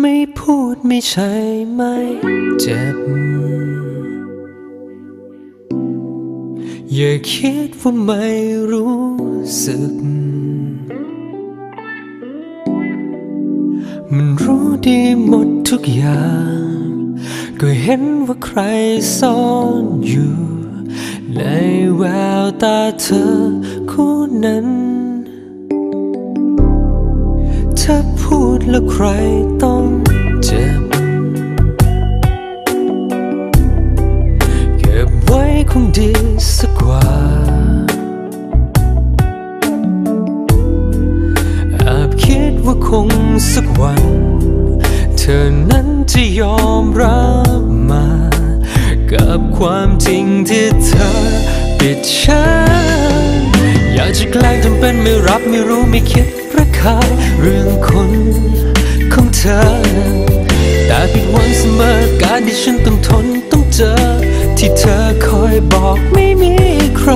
ไม่พูดไม่ใช่ไม่เจ็บ อย่าคิดว่าไม่รู้สึก มันรู้ดีหมดทุกอย่าง ก็เห็นว่าใครซ่อนอยู่ ในแววตาเธอคู่นั้น ถ้าพูดแล้วใครต้องเจ็บ เก็บไว้คงดีสักกว่าแอบคิดว่าคงสักวัน เธอนั้นจะยอมรับมา กับความจริงที่เธอปิดฉัน อยากจะแกล้งทำเป็นไม่รับไม่รู้ไม่คิดาย เรื่องคนของเธอ แต่ผิดหวังเสมอการที่ฉันต้องทนต้องเจอ ที่เธอคอยบอกไม่มีใคร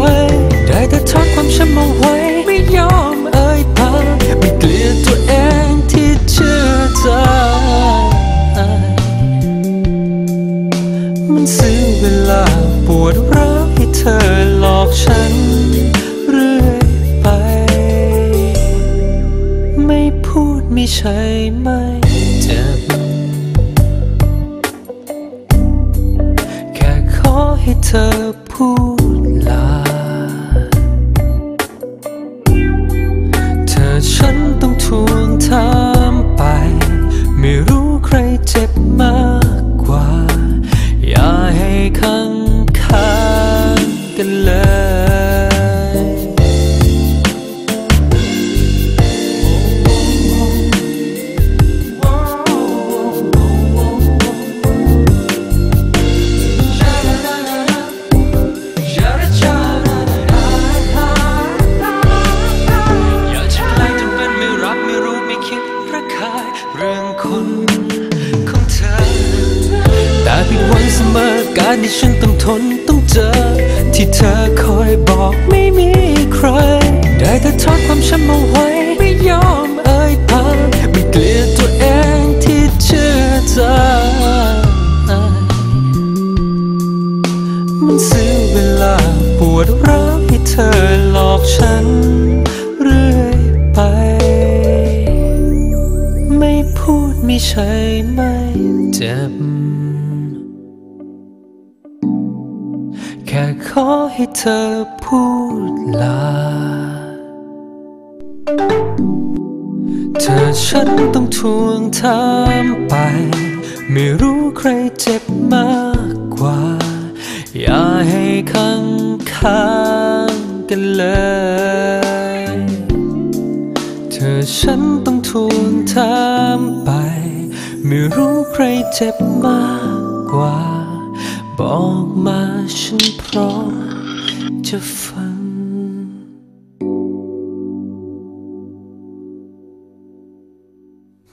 ใช่ไม่เจ็บ แค่ขอให้เธอ การที่ฉันต้องทนต้องเจอ ที่เธอคอยบอกไม่มีใคร ได้แต่ทอดความช้ำเอาไว้ไม่ยอมเอ่ยปากไม่เกลียดตัวเองที่เชื่อใจมันซื้อเวลาปวดร้าวให้เธอหลอกฉันเรื่อยไป ไม่พูดไม่ใช่ไม่เจ็บ ค่ขอให้เธอพูดลา เธอฉันต้องทวงถามไป ไม่รู้ใครเจ็บมากกว่า อย่าให้ข้างข้างกันเลย เธอฉันต้องทวงถามไป ไม่รู้ใครเจ็บมากกว่า บอกมาฉันพร้อมจะฟัง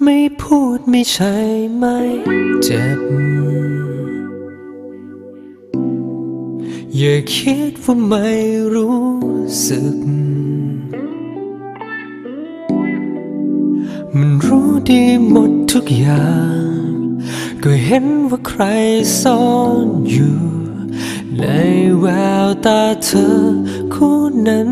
ไม่พูดไม่ใช่ไม่เจ็บ อย่าคิดว่าไม่รู้สึก มันรู้ดีหมดทุกอย่าง ก็เห็นว่าใครซ่อนอยู่ ในแววตาเธอคู่นั้น